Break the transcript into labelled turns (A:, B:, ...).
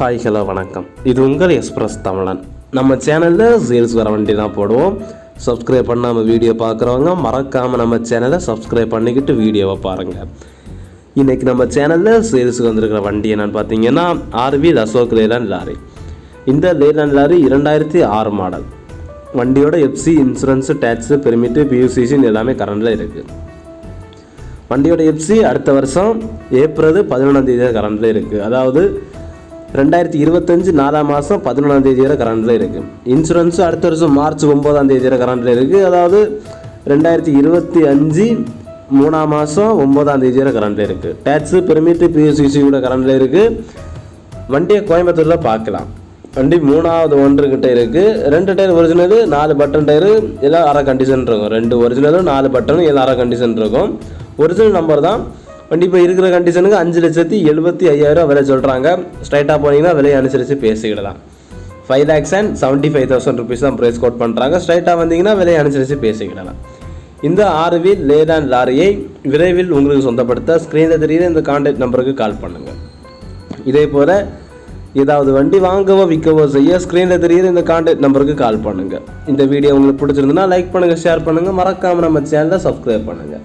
A: Hi hello வணக்கம். இது உங்கள் எக்ஸ்பிரஸ் தமிழன். நம்ம சேனலில் ரீல்ஸ் வர வண்டி தான் போடுவோம். சப்ஸ்கிரைப் பண்ணாமல் வீடியோ பார்க்குறவங்க மறக்காமல் நம்ம சேனலை சப்ஸ்கிரைப் பண்ணிக்கிட்டு வீடியோவை பாருங்கள் இன்றைக்கி நம்ம சேனலில் சேல்ஸுக்கு வந்திருக்கிற வண்டி என்னென்னு பார்த்தீங்கன்னா ஆர்வி அசோக் லேலாண்ட் லாரி இந்த லேலாண்ட் லாரி இரண்டாயிரத்தி ஆறு மாடல் வண்டியோட எஃப்சி இன்சூரன்ஸு டேக்ஸு பெர்மிட்டு பியூசிசின்னு எல்லாமே கரண்டில் இருக்குது வண்டியோட எஃப்சி அடுத்த வருஷம் ஏப்ரல் பதினொன்றாம் தேதி கரண்டில் இருக்குது அதாவது ரெண்டாயிரத்தி இருபத்தஞ்சு நாலாம் மாதம் பதினொன்றாம் தேதி வரை கரண்டில் இருக்குது இன்சூரன்ஸும் அடுத்த வருஷம் மார்ச் ஒம்பதாம் தேதி வரை கரண்டில் இருக்குது அதாவது ரெண்டாயிரத்தி இருபத்தி அஞ்சு மூணாம் மாதம் ஒம்பதாம் தேதி வரை கரண்டில் இருக்குது டேக்ஸு பெர்மிட்டு பிஎஸ்சிசி கூட கரண்டில் இருக்குது வண்டியை கோயம்புத்தூரில் பார்க்கலாம். வண்டி மூணாவது ஒன்று கிட்டே இருக்குது ரெண்டு டயர் ஒரிஜினலு நாலு பட்டன் டயரு எல்லாம் அரை கண்டிஷன் இருக்கும். ரெண்டு ஒரிஜினலும் நாலு பட்டனும் எல்லாம் அரை கண்டிஷன் இருக்கும். ஒரிஜினல் நம்பர் தான் வண்டி இப்போ இருக்கிற கண்டிஷனுக்கு அஞ்சு லட்சத்தி எழுபத்தி ஐயாயிரம் விலை சொல்கிறாங்க ஸ்ட்ரைட்டாக போனீங்கன்னா விலையை அனுசரித்து பேசிக்கிடலாம். Five lakhs and seventy five thousand rupees தான் ப்ரைஸ் கோட் பண்ணுறாங்க ஸ்ட்ரைட்டாக வந்தீங்கன்னா விலையை அனுசரித்து பேசிக்கிடலாம். இந்த ஆறு வீல் அண்ட் லாரியை விரைவில் உங்களுக்கு சொந்தப்படுத்த ஸ்க்ரீனில் தெரியுற இந்த கான்டாக்ட் நம்பருக்கு கால் பண்ணுங்கள் இதே போல் ஏதாவது வண்டி வாங்கவோ விற்கவோ செய்ய ஸ்க்ரீனில் தெரியுற இந்த கான்டாக்ட் நம்பருக்கு கால் பண்ணுங்கள் இந்த வீடியோ உங்களுக்கு பிடிச்சிருந்துன்னா லைக் பண்ணுங்கள் ஷேர் பண்ணுங்கள் மறக்காமல் நம்ம சேனலை சப்ஸ்கிரைப் பண்ணுங்கள்